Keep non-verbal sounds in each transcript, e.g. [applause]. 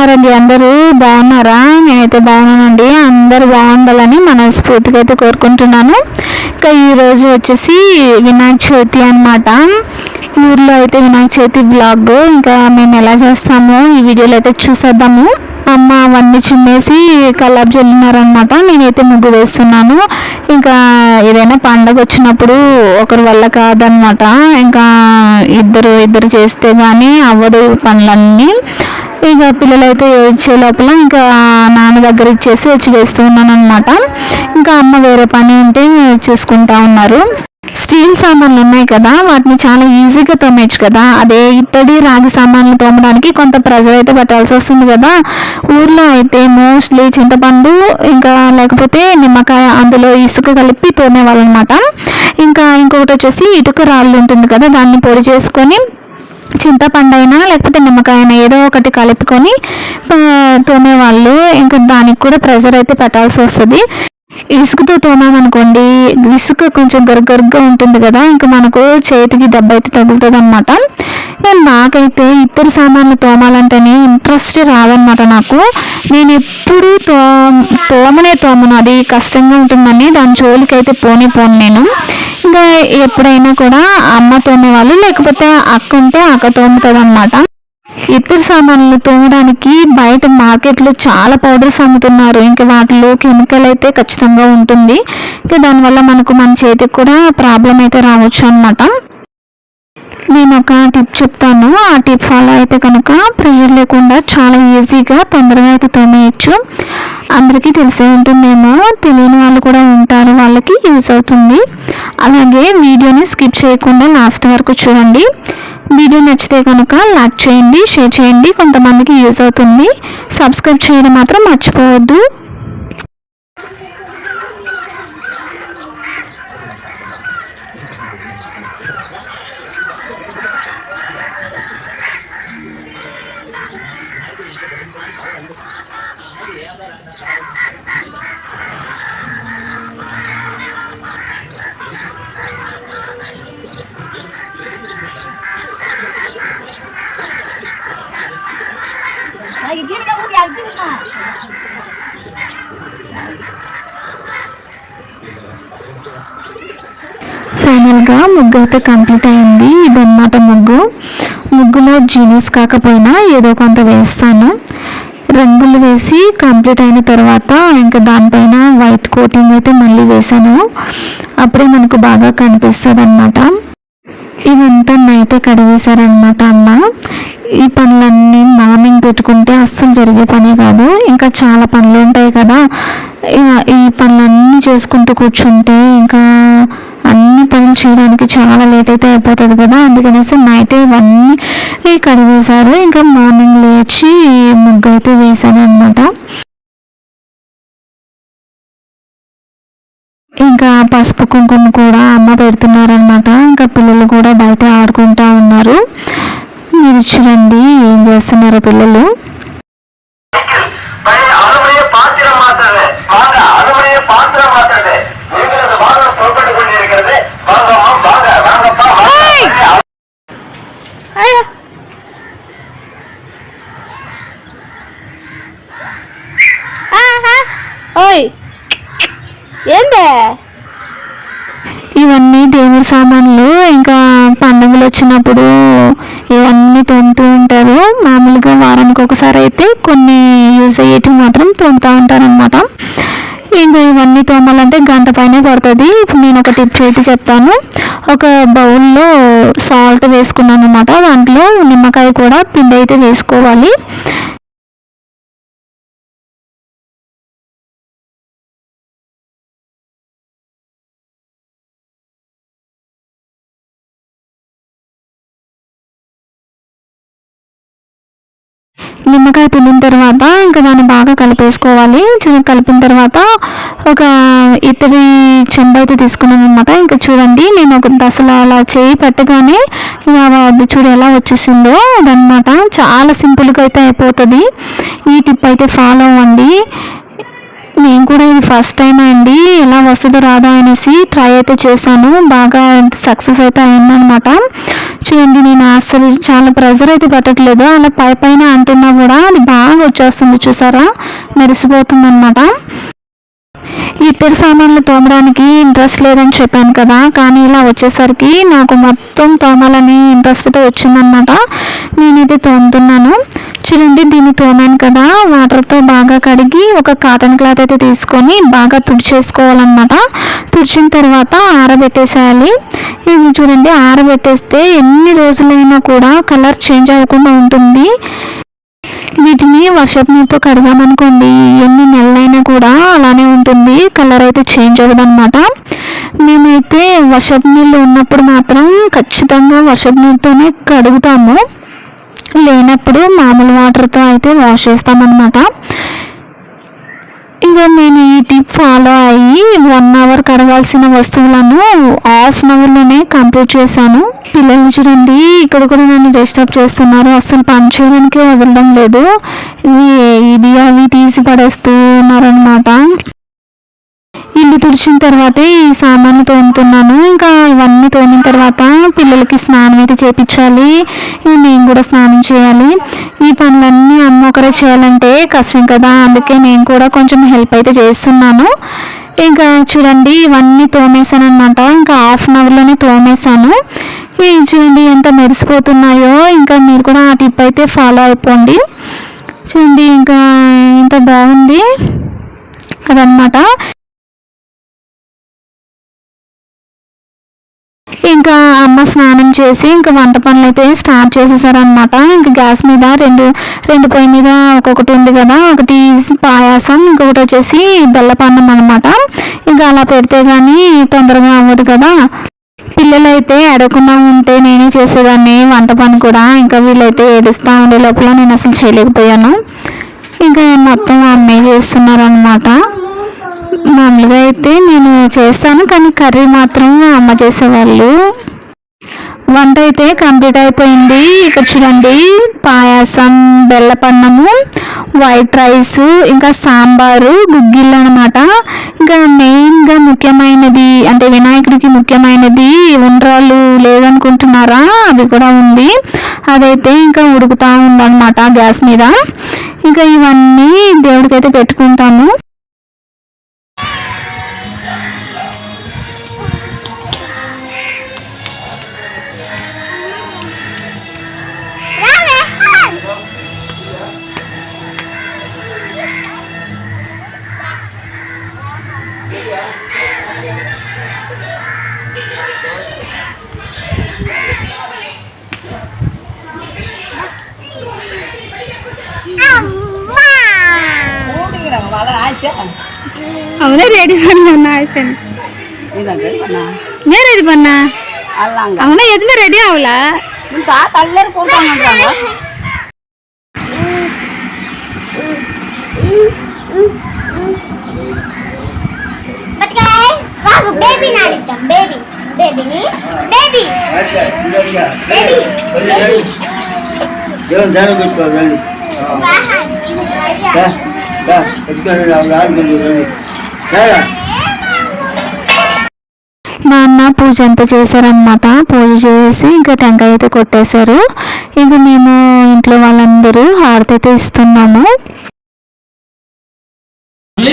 ఉన్నారండి అందరూ? బాగున్నారా? నేనైతే బాగున్నానండి. అందరూ బాగుండాలని మనస్ఫూర్తిగా అయితే కోరుకుంటున్నాను. ఇంకా ఈరోజు వచ్చేసి వినాయక చవితి అనమాట ఊర్లో అయితే వినాయక చవితి బ్లాగ్ ఇంకా మేము ఎలా చేస్తామో ఈ వీడియోలో అయితే చూసేద్దాము. అమ్మ అవన్నీ చిన్నేసి కల్లాపు చల్లినారనమాట నేనైతే ముగ్గు వేస్తున్నాను. ఇంకా ఏదైనా పండగ వచ్చినప్పుడు ఒకరి వల్ల కాదనమాట ఇంకా ఇద్దరు ఇద్దరు చేస్తే కానీ అవ్వదు పనులన్నీ. ఇక పిల్లలైతే ఏడ్చే లోపల ఇంకా నాన్న దగ్గర ఇచ్చేసి వచ్చి వేస్తూ ఉన్నాను అనమాట ఇంకా అమ్మ వేరే పని ఉంటే చూసుకుంటా ఉన్నారు. స్టీల్ సామాన్లు ఉన్నాయి కదా వాటిని చాలా ఈజీగా తోమేచ్చు కదా. అదే ఇత్తడి రాగి సామాన్లు తోమడానికి కొంత ప్రెజర్ అయితే పెట్టాల్సి వస్తుంది కదా. ఊర్లో అయితే మోస్ట్లీ చింతపండు ఇంకా లేకపోతే నిమ్మకాయ అందులో ఇసుక కలిపి తోమేవాళ్ళు అనమాట ఇంకా ఇంకొకటి వచ్చేసి ఇటుక రాళ్ళు ఉంటుంది కదా దాన్ని పొడి చేసుకొని చింతపండు అయినా లేకపోతే నిమ్మకాయన ఏదో ఒకటి కలుపుకొని తోమేవాళ్ళు. ఇంకా దానికి కూడా ప్రెషర్ అయితే పెట్టాల్సి వస్తుంది. ఇసుకతో తోమామనుకోండి ఇసుక కొంచెం గరుగరుగ్గా ఉంటుంది కదా ఇంకా మనకు చేతికి దెబ్బ అయితే తగులుతుంది అనమాట నాకైతే ఇద్దరు సామాన్లు తోమాలంటేనే ఇంట్రెస్ట్ రాదనమాట నాకు. నేను ఎప్పుడు తో తోమనే తోమను. అది కష్టంగా ఉంటుందని దాని జోలికి అయితే పోనీ పోను నేను. ఇంకా ఎప్పుడైనా కూడా అమ్మ తోమేవాళ్ళు లేకపోతే అక్క ఉంటే అక్క తోముతుందన్నమాట. ఇతర సామాన్లు తోమడానికి బయట మార్కెట్లో చాలా పౌడర్స్ అమ్ముతున్నారు. ఇంకా వాటిలో కెమికల్ అయితే ఖచ్చితంగా ఉంటుంది. ఇంకా దానివల్ల మనకు మన చేతికి కూడా ప్రాబ్లం అయితే రావచ్చు అనమాట నేను ఒక టిప్ చెప్తాను. ఆ టిప్ ఫాలో అయితే కనుక ప్రెషర్ లేకుండా చాలా ఈజీగా తొందరగా అయితే తోమేయచ్చు. అందరికీ తెలిసే ఉంటుందేమో తెలియని వాళ్ళు కూడా ఉంటారు యూజ్ అవుతుంది. అలాగే వీడియోని స్కిప్ చేయకుండా లాస్ట్ వరకు చూడండి. వీడియో నచ్చితే కనుక లైక్ చేయండి షేర్ చేయండి. కొంతమందికి యూజ్ అవుతుంది. సబ్స్క్రైబ్ చేయడం మాత్రం మర్చిపోవద్దు. ఫైనల్గా ముగ్గు అయితే కంప్లీట్ అయింది. ఇదన్నమాట ముగ్గు. ముగ్గులో జీనియస్ కాకపోయినా ఏదో కొంత వేస్తాను. రంగులు వేసి కంప్లీట్ అయిన తర్వాత ఇంకా దానిపైన వైట్ కోటింగ్ అయితే మళ్ళీ వేసాను అప్పుడే మనకు బాగా కనిపిస్తుంది అనమాట ఇవంతా నైతే కడిగేశారనమాట అమ్మ. ఈ పనులన్నీ మార్నింగ్ పెట్టుకుంటే అస్సలు జరిగే పనే కాదు. ఇంకా చాలా పనులు ఉంటాయి కదా. ఈ పనులన్నీ చేసుకుంటూ కూర్చుంటే ఇంకా అన్ని పనులు చేయడానికి చాలా లేట్ అయితే అయిపోతుంది కదా. అందుకనేసి నైట్ ఇవన్నీ కడిగేశారు. ఇంకా మార్నింగ్ లేచి ముగ్గు అయితే వేసాను అనమాట ఇంకా పసుపు కుంకుమ కూడా అమ్మ పెడుతున్నారనమాట ఇంకా పిల్లలు కూడా బయట ఆడుకుంటా ఉన్నారు. మీరు చూడండి ఏం చేస్తున్నారు పిల్లలు ఏందే ఇవన్నీ దేవుడి సామాన్లు. ఇంకా పండుగలు వచ్చినప్పుడు ఇవన్నీ తోముతూ ఉంటారు. మామూలుగా వారానికి ఒకసారి అయితే కొన్ని యూజ్ అయ్యేటివి మాత్రం తోముతూ ఉంటారనమాట ఇంకా ఇవన్నీ తోమాలంటే గంట పైన పడుతుంది. ఇప్పుడు నేను ఒక టిప్ అయితే చెప్తాను. ఒక బౌల్లో సాల్ట్ వేసుకున్నాను అనమాట దాంట్లో నిమ్మకాయ కూడా పిండి అయితే వేసుకోవాలి. నిమ్మకాయ పిండిన తర్వాత ఇంకా దాన్ని బాగా కలిపేసుకోవాలి. కలిపిన తర్వాత ఒక ఇతరి చెంబు అయితే తీసుకున్నాను అనమాట ఇంకా చూడండి నేను ఒక దశలో అలా చేయి పెట్టగానే అది చూడు ఎలా వచ్చేసిందో అదనమాట చాలా సింపుల్గా అయితే అయిపోతుంది. ఈ టిప్ అయితే ఫాలో అవ్వండి. నేను కూడా ఇది ఫస్ట్ టైం అండి. ఎలా వస్తుందో రాదా అనేసి ట్రై అయితే చేశాను. బాగా సక్సెస్ అయితే అయిందనమాట చూడండి నేను అసలు చాలా ప్రెజర్ అయితే పెట్టట్లేదు. అలా పై పైన అంటున్నా కూడా అది బాగా వచ్చేస్తుంది చూసారా? మెరిసిపోతుంది అనమాట ఇద్దరు సామాన్లు తోమడానికి ఇంట్రెస్ట్ లేదని చెప్పాను కదా కానీ ఇలా వచ్చేసరికి నాకు మొత్తం తోమాలని ఇంట్రెస్ట్తో వచ్చిందనమాట నేనైతే తోముతున్నాను. చూడండి దీన్ని తోమాను కదా. వాటర్తో బాగా కడిగి ఒక కాటన్ క్లాత్ అయితే తీసుకొని బాగా తుడిచేసుకోవాలన్నమాట తుడిచిన తర్వాత ఆరబెట్టేసేయాలి. ఇది చూడండి ఆరబెట్టేస్తే ఎన్ని రోజులైనా కూడా కలర్ చేంజ్ అవ్వకుండా ఉంటుంది. వీటిని వర్షపు నీరుతో కడిగామనుకోండి ఎన్ని నెలలైనా కూడా అలానే ఉంటుంది. కలర్ అయితే చేంజ్ అవ్వదు అనమాట మేమైతే వర్షపు నీళ్ళు ఉన్నప్పుడు మాత్రం ఖచ్చితంగా వర్షపు నీరుతోనే కడుగుతాము. లేనప్పుడు మామూలు వాటర్తో అయితే వాష్ చేస్తామన్నమాట. ఇంకా నేను ఈ టిప్ ఫాలో అయ్యి వన్ అవర్ కడగాల్సిన వస్తువులను హాఫ్ అన్ అవర్లోనే కంప్లీట్ చేశాను. పిల్లలు చూడండి ఇక్కడ కూడా నన్ను డిస్టర్బ్ చేస్తున్నారు. అసలు పని చేయడానికి వదలడం లేదు. ఇవి ఇది అవి తీసి పడేస్తూ ఉన్నారనమాట ఇల్లు తుడిచిన తర్వాతే ఈ సామాన్లు తోముతున్నాను. ఇంకా ఇవన్నీ తోమిన తర్వాత పిల్లలకి స్నానం అయితే చేపించాలి నేను కూడా స్నానం చేయాలి. ఈ పనులన్నీ అమ్మ ఒకరే చేయాలంటే కష్టం కదా. అందుకే నేను కూడా కొంచెం హెల్ప్ అయితే చేస్తున్నాను. ఇంకా చూడండి ఇవన్నీ తోమేశాను అనమాట ఇంకా హాఫ్ అన్ అవర్లోనే తోమేశాను. ఇవి చూడండి ఎంత మెరిసిపోతున్నాయో. ఇంకా మీరు కూడా ఆ టిప్ అయితే ఫాలో అయిపోండి. చూడండి ఇంకా ఇంత బాగుంది అదనమాట ఇంకా అమ్మ స్నానం చేసి ఇంకా వంట పనులు అయితే స్టార్ట్ చేసేసారనమాట ఇంకా గ్యాస్ మీద రెండు రెండు పొయ్యి మీద ఒక్కొక్కటి ఉంది కదా ఒకటి పాయాసం ఇంకొకటి వచ్చేసి బెల్లపన్నం అనమాట ఇంకా అలా పెడితే కానీ తొందరగా అవ్వదు కదా. పిల్లలైతే అడగకుండా ఉంటే నేనే చేసేదాన్ని వంట పని కూడా. ఇంకా వీళ్ళైతే ఏడుస్తూ ఉండే లోపల నేను అసలు చేయలేకపోయాను. ఇంకా మొత్తం అమ్మే చేస్తున్నారనమాట మామూలుగా అయితే నేను చేస్తాను కానీ కర్రీ మాత్రం అమ్మ చేసేవాళ్ళు. వంట అయితే కంప్లీట్ అయిపోయింది. ఇక్కడ చూడండి పాయాసం బెల్లపన్నము వైట్ రైస్ ఇంకా సాంబారు గుగ్గిళ్ళు అనమాట ఇంకా మెయిన్గా ముఖ్యమైనది అంటే వినాయకుడికి ముఖ్యమైనది ఉండ్రాలు లేదనుకుంటున్నారా? అది కూడా ఉంది. అదైతే ఇంకా ఉడుకుతూ ఉందన్నమాట గ్యాస్ మీద. ఇంకా ఇవన్నీ దేవుడికైతే పెట్టుకుంటాను. ரெடி பண்ணா சரி நேர் ரெடி பண்ணா அவங்க எதுவுமே ரெடி ஆகல தள்ளர் போட்டாங்கன்றாங்க ಬೇಬಿ ನಾಡಿದ್ದ ಬೇಬಿ ಬೇಬಿ ನೀ ಬೇಬಿ ಬೇಬಿ ಇವನ್ ದಾರ ಬಿಟ್ಟು ಬಾ ಬಾ ಬಾ ಬಾ ಬಾ ಬಾ ಬಾ ಬಾ మా అన్న పూజ అంతా చేశారనమాట పూజ చేసి ఇంకా టెంకాయ అయితే కొట్టేశారు. ఇంకా మేము ఇంట్లో వాళ్ళందరూ హారతి అయితే ఇస్తున్నాము? మీ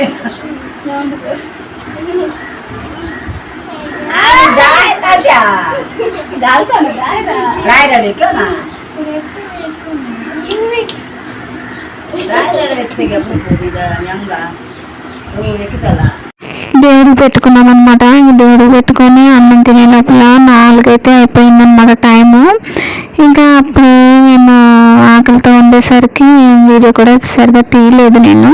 [laughs] రాయరాడు ఎట్లా పెట్టుకున్నాం అనమాట దేవుడు పెట్టుకొని అన్నం తినే లోపల నాలుగైతే అయిపోయిందనమాట టైము. ఇంకా అప్పుడు మేము ఆకలితో ఉండేసరికి వీడియో కూడా సరిగా తీయలేదు నేను.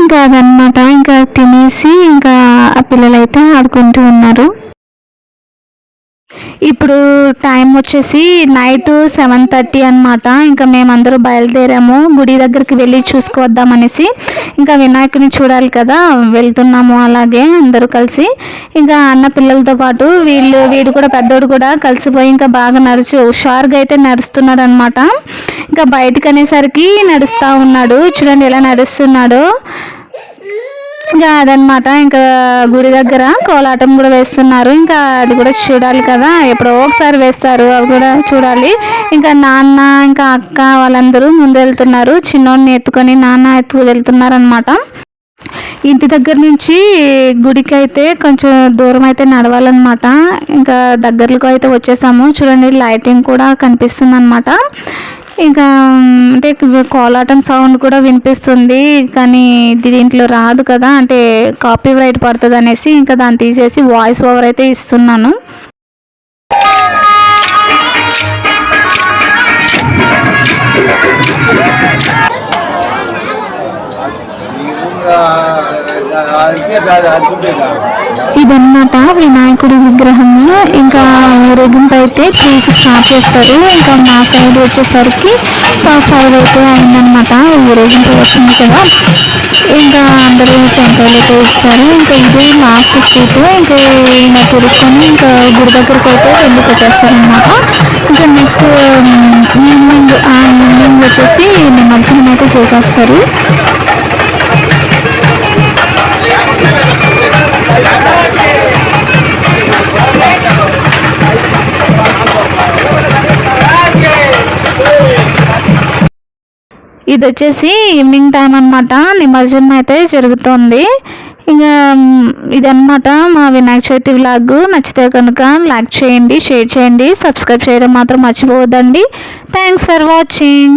ఇంకా అదనమాట ఇంకా తినేసి ఇంకా ఆ పిల్లలైతే ఆడుకుంటూ ఉన్నారు. ఇప్పుడు టైం వచ్చేసి నైట్ సెవెన్ థర్టీ అనమాట ఇంకా మేమందరూ బయలుదేరాము. గుడి దగ్గరికి వెళ్ళి చూసుకొద్దామనేసి ఇంకా వినాయకుని చూడాలి కదా. వెళ్తున్నాము అలాగే అందరూ కలిసి. ఇంకా అన్న పిల్లలతో పాటు వీళ్ళు వీడు కూడా పెద్దోడు కూడా కలిసిపోయి ఇంకా బాగా నడుచు హుషారుగా అయితే నడుస్తున్నాడు అనమాట ఇంకా బయటకు అనేసరికి నడుస్తూ ఉన్నాడు. చూడండి ఎలా నడుస్తున్నాడు. ఇంకా అదనమాట. ఇంకా గుడి దగ్గర కోలాటం కూడా వేస్తున్నారు. ఇంకా అది కూడా చూడాలి కదా. ఎప్పుడో ఒకసారి వేస్తారు. అవి కూడా చూడాలి. ఇంకా నాన్న ఇంకా అక్క వాళ్ళందరూ ముందు వెళ్తున్నారు. చిన్నోడిని ఎత్తుకొని నాన్న ఎత్తుకు వెళ్తున్నారు అనమాట ఇంటి దగ్గర నుంచి గుడికి అయితే కొంచెం దూరం అయితే నడవాలన్నమాట. ఇంకా దగ్గరలో అయితే వచ్చేసాము. చూడండి లైటింగ్ కూడా కనిపిస్తుంది అనమాట ఇంకా అంటే కోలాటం సౌండ్ కూడా వినిపిస్తుంది కానీ ఇది దీంట్లో రాదు కదా అంటే కాపీ రైట్ పడుతుంది అనేసి ఇంకా దాన్ని తీసేసి వాయిస్ ఓవర్ అయితే ఇస్తున్నాను ఇదన్నమాట వినాయకుడి విగ్రహము. ఇంకా ఊరేగింపు అయితే త్రీకి స్టార్ట్ చేస్తారు. ఇంకా మా సైడ్ వచ్చేసరికి ఫైవ్ అయితే అయిందనమాట ఊరేగింపు వస్తుంది కదా. ఇంకా అందరూ టెంకాయలు అయితే ఇస్తారు. ఇంకా ఇది లాస్ట్ స్ట్రీట్ ఇంకా ఇలా తిరుక్కొని ఇంకా గుడి దగ్గరకు అయితే వెళ్ళి పెట్టేస్తారనమాట ఇంకా నెక్స్ట్ ఈవినింగ్ ఆ ఈవినింగ్ వచ్చేసి నిమజ్జనం అయితే చేసేస్తారు. ఇది వచ్చేసి ఈవినింగ్ టైం అనమాట నిమజ్జనం అయితే జరుగుతుంది. ఇంకా ఇదన్నమాట మా వినాయక చవితి వ్లాగ్. నచ్చితే కనుక లైక్ చేయండి షేర్ చేయండి సబ్స్క్రైబ్ చేయడం మాత్రం మర్చిపోవద్దండి. Thanks for watching.